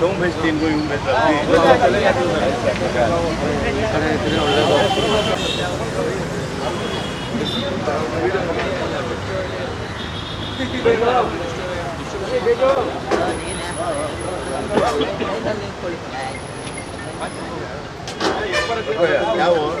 너무 베스트 인거 용 베스트. ಯಾವ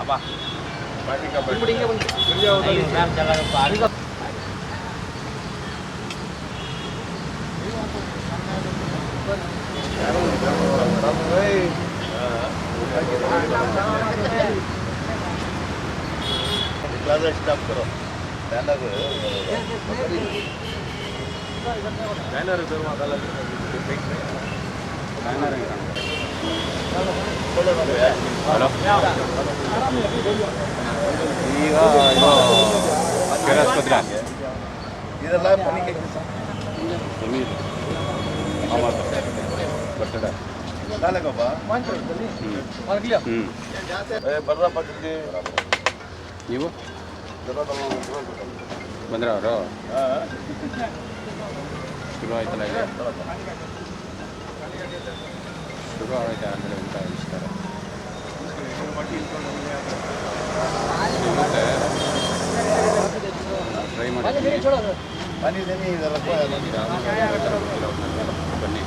அப்பா இப்படிங்க கொஞ்சம் ಸ್ಟಾಪ್ ಕರೋ ಬ್ಯಾನರ್ ಬ್ಯಾನರ್ ಬ್ಯಾನರ್ ಇದು ಬೇರೆ ಆಸ್ಪತ್ರೆ ಇದೆಲ್ಲ ಮನೆಗೆ ಜಮೀನು ಬರ್ತಡೆ ನಾಳೆಗೊಬ್ಬ ಹ್ಞೂ ಬರ್ರ ಪಕ್ಕಕ್ಕೆ ನೀವು ಬಂದ್ರೆ ಅವರು ಶುರು ಆಯ್ತಲ್ಲ ಈಗ ಶುರು ಆಗೈತೆ ಅಂದರೆ ಊಟ ಇಷ್ಟ ಟ್ರೈ ಮಾಡಿ ಬಂದಿದ್ದೀನಿ ಇದೆಲ್ಲ ಬನ್ನಿ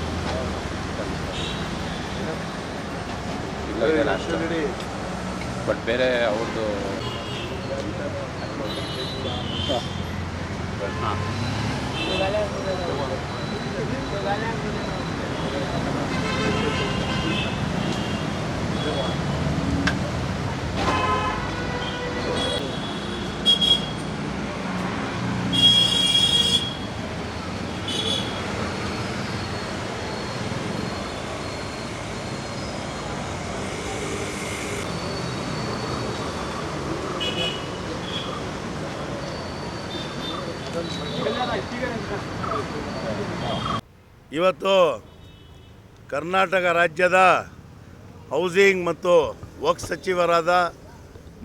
ಇಲ್ಲ ಬಟ್ ಬೇರೆ ಅವ್ರದ್ದು ಹಾಂ ಇವತ್ತು ಕರ್ನಾಟಕ ರಾಜ್ಯದ ಹೌಸಿಂಗ್ ಮತ್ತು ವಕ್ಫ್ ಸಚಿವರಾದ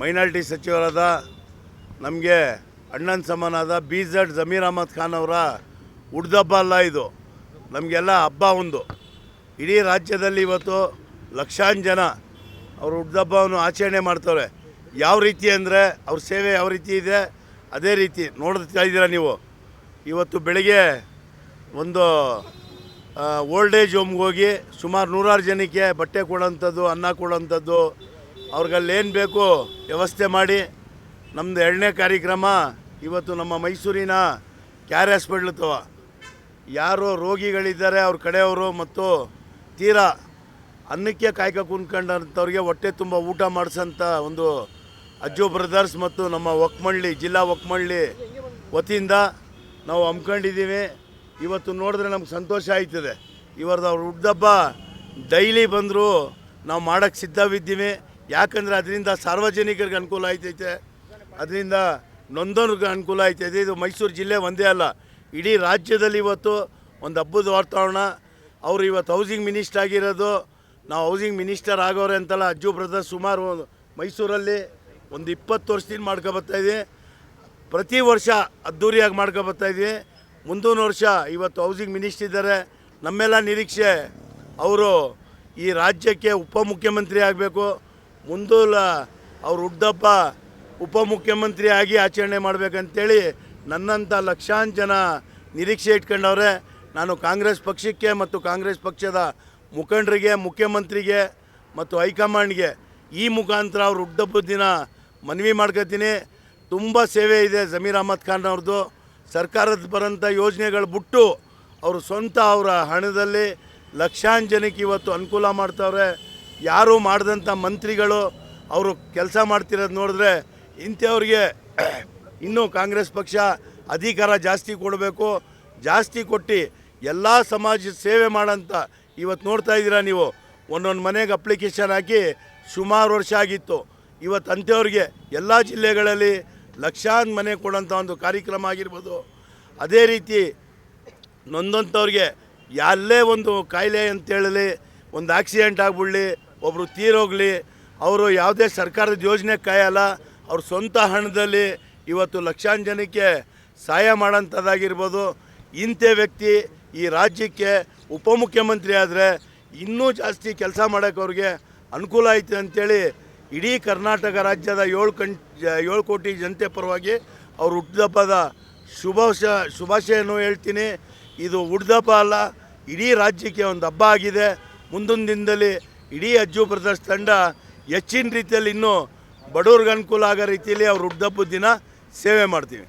ಮೈನಾರಿಟಿ ಸಚಿವರಾದ, ನಮಗೆ ಅಣ್ಣನ ಸಮನಾದ ಬಿ ಝಡ್ ಜಮೀರ್ ಅಹಮದ್ ಖಾನ್ ಅವರ ಹುಡ್ದಬ್ಬ ಅಲ್ಲ ಇದು. ನಮಗೆಲ್ಲ ಹಬ್ಬ ಒಂದು ಇಡೀ ರಾಜ್ಯದಲ್ಲಿ ಇವತ್ತು ಲಕ್ಷಾನ್ ಜನ ಅವರು ಹುಡ್ದಬ್ಬವನ್ನು ಆಚರಣೆ ಮಾಡ್ತವ್ರೆ. ಯಾವ ರೀತಿ ಅಂದರೆ ಅವ್ರ ಸೇವೆ ಯಾವ ರೀತಿ ಇದೆ? ಅದೇ ರೀತಿ ನೋಡ್ತಾ ಇದ್ದೀರಾ ನೀವು? ಇವತ್ತು ಬೆಳಿಗ್ಗೆ ಒಂದು ಓಲ್ಡ್ ಏಜ್ ಹೋಮ್ಗೆ ಹೋಗಿ ಸುಮಾರು ನೂರಾರು ಜನಕ್ಕೆ ಬಟ್ಟೆ ಕೊಡೋಂಥದ್ದು, ಅನ್ನ ಕೊಡೋಂಥದ್ದು ಏನು ಬೇಕು ವ್ಯವಸ್ಥೆ ಮಾಡಿ. ನಮ್ಮದು ಎರಡನೇ ಕಾರ್ಯಕ್ರಮ ಇವತ್ತು ನಮ್ಮ ಮೈಸೂರಿನ ಕ್ಯಾರ್ ಹಾಸ್ಪಿಟ್ಲ್ ತವ ಯಾರು ರೋಗಿಗಳಿದ್ದಾರೆ ಅವ್ರ ಕಡೆಯವರು ಮತ್ತು ತೀರಾ ಅನ್ನಕ್ಕೆ ಕಾಯ್ಕ ಕುಂತ್ಕೊಂಡಂಥವ್ರಿಗೆ ಹೊಟ್ಟೆ ತುಂಬ ಊಟ ಮಾಡಿಸೋಂಥ ಒಂದು ಅಜ್ಜು ಬ್ರದರ್ಸ್ ಮತ್ತು ನಮ್ಮ ಒಕ್ಮಳ್ಳಿ, ಜಿಲ್ಲಾ ಒಕ್ಮಳ್ಳಿ ವತಿಯಿಂದ ನಾವು ಹಮ್ಕೊಂಡಿದ್ದೀವಿ ಇವತ್ತು ನೋಡಿದ್ರೆ ನಮ್ಗೆ ಸಂತೋಷ ಆಯ್ತದೆ. ಇವರದ್ದು ಅವ್ರ ಹುಡ್ದಬ್ಬ ಡೈಲಿ ಬಂದರೂ, ನಾವು ಮಾಡೋಕ್ಕೆ ಸಿದ್ಧವಿದ್ದೀವಿ. ಯಾಕಂದರೆ ಅದರಿಂದ ಸಾರ್ವಜನಿಕರಿಗೆ ಅನುಕೂಲ ಆಯ್ತೈತೆ. ಅದರಿಂದ ನೊಂದವ್ರಿಗೆ ಅನುಕೂಲ ಆಯ್ತೈತೆ. ಇದು ಮೈಸೂರು ಜಿಲ್ಲೆ ಒಂದೇ ಅಲ್ಲ, ಇಡೀ ರಾಜ್ಯದಲ್ಲಿ ಇವತ್ತು ಒಂದು ಹಬ್ಬದ ವಾತಾವರಣ. ಅವರು ಇವತ್ತು ಹೌಸಿಂಗ್ ಮಿನಿಸ್ಟರ್ ಆಗಿರೋದು. ನಾವು ಹೌಸಿಂಗ್ ಮಿನಿಸ್ಟರ್ ಆಗೋರೆ ಅಂತಲ್ಲ ಅಜ್ಜು ಬ್ರದರ್ಸ್ ಸುಮಾರು ಮೈಸೂರಲ್ಲಿ ಒಂದು ಇಪ್ಪತ್ತು ವರ್ಷದಿಂದ ಮಾಡ್ಕೊಬರ್ತಾಯಿದ್ವಿ ಪ್ರತಿ ವರ್ಷ ಅದ್ಧೂರಿಯಾಗಿ ಮಾಡ್ಕೊಬರ್ತಾ ಇದೆ. ಮುಂದಿನ ವರ್ಷ ಇವತ್ತು ಹೌಸಿಂಗ್ ಮಿನಿಸ್ಟರ್ ಇದ್ದಾರೆ. ನಮ್ಮೆಲ್ಲ ನಿರೀಕ್ಷೆ ಅವರು ಈ ರಾಜ್ಯಕ್ಕೆ ಉಪಮುಖ್ಯಮಂತ್ರಿ ಆಗಬೇಕು. ಮುಂದೂಲ ಅವ್ರ ಹುಡ್ದಪ್ಪ ಉಪಮುಖ್ಯಮಂತ್ರಿ ಆಗಿ ಆಚರಣೆ ಮಾಡಬೇಕಂತೇಳಿ ನನ್ನಂಥ ಲಕ್ಷಾಂತರ ಜನ ನಿರೀಕ್ಷೆ ಇಟ್ಕೊಂಡವ್ರೆ. ನಾನು ಕಾಂಗ್ರೆಸ್ ಪಕ್ಷಕ್ಕೆ ಮತ್ತು ಕಾಂಗ್ರೆಸ್ ಪಕ್ಷದ ಮುಖಂಡರಿಗೆ, ಮುಖ್ಯಮಂತ್ರಿಗೆ ಮತ್ತು ಹೈಕಮಾಂಡ್ಗೆ ಈ ಮುಖಾಂತರ ಅವ್ರ ಹುಡ್ದಬ್ಬದ ದಿನ ಮನವಿ ಮಾಡ್ಕೊತೀನಿ. ತುಂಬ ಸೇವೆ ಇದೆ ಜಮೀರ್ ಅಹಮದ್ ಖಾನ್ ಅವ್ರದ್ದು ಸರ್ಕಾರದ ಬರೋಂಥ ಯೋಜನೆಗಳು ಬಿಟ್ಟು ಅವರು ಸ್ವಂತ ಅವರ ಹಣದಲ್ಲಿ ಲಕ್ಷಾಂತರ ಜನಕ್ಕೆ ಇವತ್ತು ಅನುಕೂಲ ಮಾಡ್ತವ್ರೆ. ಯಾರು ಮಾಡಿದಂಥ ಮಂತ್ರಿಗಳು ಅವರು ಕೆಲಸ ಮಾಡ್ತಿರೋದು ನೋಡಿದ್ರೆ ಇಂಥವ್ರಿಗೆ ಇನ್ನೂ ಕಾಂಗ್ರೆಸ್ ಪಕ್ಷ ಅಧಿಕಾರ ಜಾಸ್ತಿ ಕೊಡಬೇಕು. ಜಾಸ್ತಿ ಕೊಟ್ಟು ಎಲ್ಲ ಸಮಾಜ ಸೇವೆ ಮಾಡೋಂಥ ಇವತ್ತು ನೋಡ್ತಾ ಇದ್ದೀರಾ ನೀವು? ಒಂದೊಂದು ಮನೆಗೆ ಅಪ್ಲಿಕೇಶನ್ ಹಾಕಿ ಸುಮಾರು ವರ್ಷ ಆಗಿತ್ತು. ಇವತ್ತು ಅಂಥವ್ರಿಗೆ ಎಲ್ಲ ಜಿಲ್ಲೆಗಳಲ್ಲಿ ಲಕ್ಷಾಂತರ ಮನೆ ಕೊಡೋಂಥ ಒಂದು ಕಾರ್ಯಕ್ರಮ ಆಗಿರ್ಬೋದು. ಅದೇ ರೀತಿ ನೊಂದಂಥವ್ರಿಗೆ ಎಲ್ಲೇ ಒಂದು ಕಾಯಿಲೆ ಅಂತೇಳಲಿ, ಒಂದು ಆಕ್ಸಿಡೆಂಟ್ ಆಗ್ಬಿಡಲಿ ಒಬ್ಬರು ತೀರೋಗಲಿ, ಅವರು ಯಾವುದೇ ಸರ್ಕಾರದ ಯೋಜನೆ ಕಾಯಲ್ಲ, ಅವ್ರ ಸ್ವಂತ ಹಣದಲ್ಲಿ ಇವತ್ತು ಲಕ್ಷಾಂತರ ಜನಕ್ಕೆ ಸಹಾಯ ಮಾಡೋಂಥದ್ದಾಗಿರ್ಬೋದು. ಇಂಥ ವ್ಯಕ್ತಿ ಈ ರಾಜ್ಯಕ್ಕೆ ಉಪಮುಖ್ಯಮಂತ್ರಿ ಆದರೆ ಇನ್ನೂ ಜಾಸ್ತಿ ಕೆಲಸ ಮಾಡೋಕ್ಕೆ ಅವ್ರಿಗೆ ಅನುಕೂಲ ಐತೆ ಅಂಥೇಳಿ ಇಡೀ ಕರ್ನಾಟಕ ರಾಜ್ಯದ ಏಳು ಕಣ್, ಏಳು ಕೋಟಿ ಜನತೆ ಪರವಾಗಿ ಅವ್ರ ಹುಟ್ಟಿದಬ್ಬದ ಶುಭಾಶ ಶುಭಾಶಯನ್ನು ಹೇಳ್ತೀನಿ. ಇದು ಹುಡ್ದಬ್ಬ ಅಲ್ಲ, ಇಡೀ ರಾಜ್ಯಕ್ಕೆ ಒಂದು ಹಬ್ಬ ಆಗಿದೆ. ಮುಂದಿನ ದಿನದಲ್ಲಿ ಇಡೀ ಅಜ್ಜು ಬ್ರದರ್ಸ್ ತಂಡ ಹೆಚ್ಚಿನ ರೀತಿಯಲ್ಲಿ ಇನ್ನೂ ಬಡವ್ರಿಗೆ ಅನುಕೂಲ ಆಗೋ ರೀತಿಯಲ್ಲಿ ಅವ್ರು ಹುಡ್ದಬ್ಬದ ದಿನ ಸೇವೆ ಮಾಡ್ತೀವಿ.